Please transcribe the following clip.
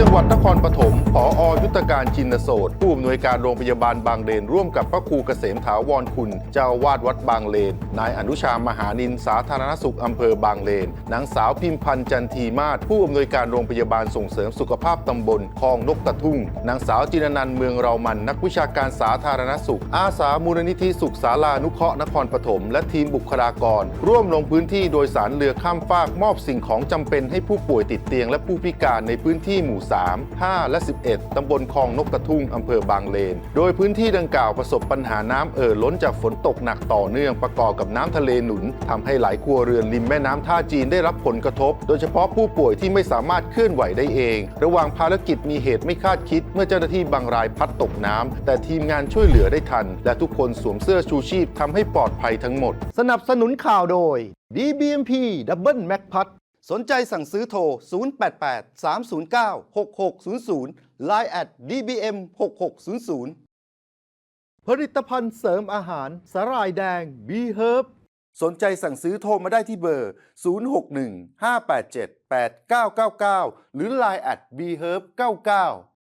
จังหวัดนครปฐมผอยุทธการชินโสดผู้อำนวยการโรงพยาบาลบางเลน ร่วมกับพระครูเกษมถาวรคุณ เจ้าวาดวัดบางเลน นายอนุชามหานินสาธารณสุขอำเภอบางเลน นางสาวพิมพันธ์จันทีมาศผู้อำนวยการโรงพยาบาลส่งเสริมสุขภาพตำบลคลองนกกระทุ่ง นางสาวจินนันเมืองเรามัน นักวิชาการสาธารณสุข อาสามูลนิธิสุขศาลานุเคราะห์นครปฐมและทีมบุคลากร ร่วมลงพื้นที่โดยสารเรือข้ามฟากมอบสิ่งของจำเป็นให้ผู้ป่วยติดเตียงและผู้พิการในพื้นที่หมู่3 5 และ 11 ตำบลคลองนกกระทุ่งอำเภอบางเลน โดยพื้นที่ดังกล่าวประสบปัญหาน้ำเอ่อล้นจากฝนตกหนักต่อเนื่องประกอบกับน้ำทะเลหนุนทำให้หลายครัวเรือนริมแม่น้ำท่าจีนได้รับผลกระทบ โดยเฉพาะผู้ป่วยที่ไม่สามารถเคลื่อนไหวได้เอง ระหว่างภารกิจมีเหตุไม่คาดคิด เมื่อเจ้าหน้าที่บางรายพัดตกน้ำแต่ทีมงานช่วยเหลือได้ทัน และทุกคนสวมเสื้อชูชีพทำให้ปลอดภัยทั้งหมด สนับสนุนข่าวโดย DBMP Double Mac p a d สนใจสั่งซื้อโทร 088 309 6600 Line at DBM 6600 ผลิตภัณฑ์เสริมอาหารสาหร่ายแดง B Herb สนใจสั่งซื้อโทรมาได้ที่เบอร์ 061 587 8999 หรือ Line at B Herb 99